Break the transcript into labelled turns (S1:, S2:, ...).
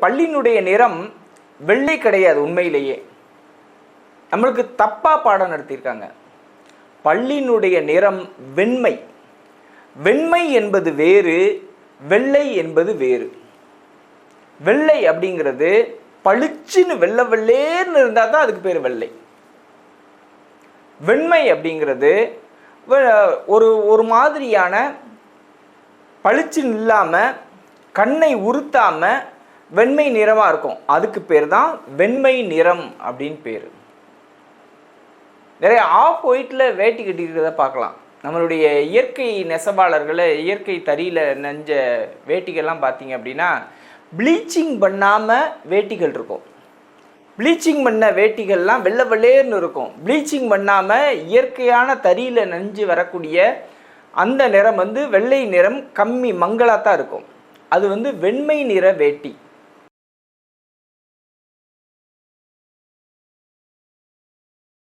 S1: பள்ளியினுடைய நிறம் வெள்ளை கிடையாது உண்மையிலேயே. நம்மளுக்கு தப்பா பாடம் நடத்தியிருக்காங்க. பள்ளியினுடைய நிறம் வெண்மை. வெண்மை என்பது வேறு வெள்ளை என்பது வேறு. வெள்ளை அப்படிங்கிறது பளிச்சுன்னு வெள்ளை வெள்ளேர்னு இருந்தால் தான் அதுக்கு பேர் வெள்ளை. வெண்மை அப்படிங்கிறது ஒரு ஒரு மாதிரியான பளிச்சுன்னு இல்லாமல் கண்ணை உறுத்தாம வெண்மை நிறமாக இருக்கும். அதுக்கு பேர் தான் வெண்மை நிறம் அப்படின்னு பேர். நிறைய ஆஃப் ஒயிட்டில் வேட்டி கட்டிக்கிறத பார்க்கலாம். நம்மளுடைய இயற்கை நெசவாளர்களை இயற்கை தறியில் நெஞ்ச வேட்டிகள்லாம் பார்த்தீங்க அப்படின்னா ப்ளீச்சிங் பண்ணாமல் வேட்டிகள் இருக்கும். ப்ளீச்சிங் பண்ண வேட்டிகள்லாம் வெள்ளை வெள்ளேர்னு இருக்கும். ப்ளீச்சிங் பண்ணாமல் இயற்கையான தறியில் நெஞ்சு வரக்கூடிய அந்த நிறம் வந்து வெள்ளை நிறம் கம்மி மங்களாக தான் இருக்கும். அது வந்து வெண்மை நிற வேட்டி.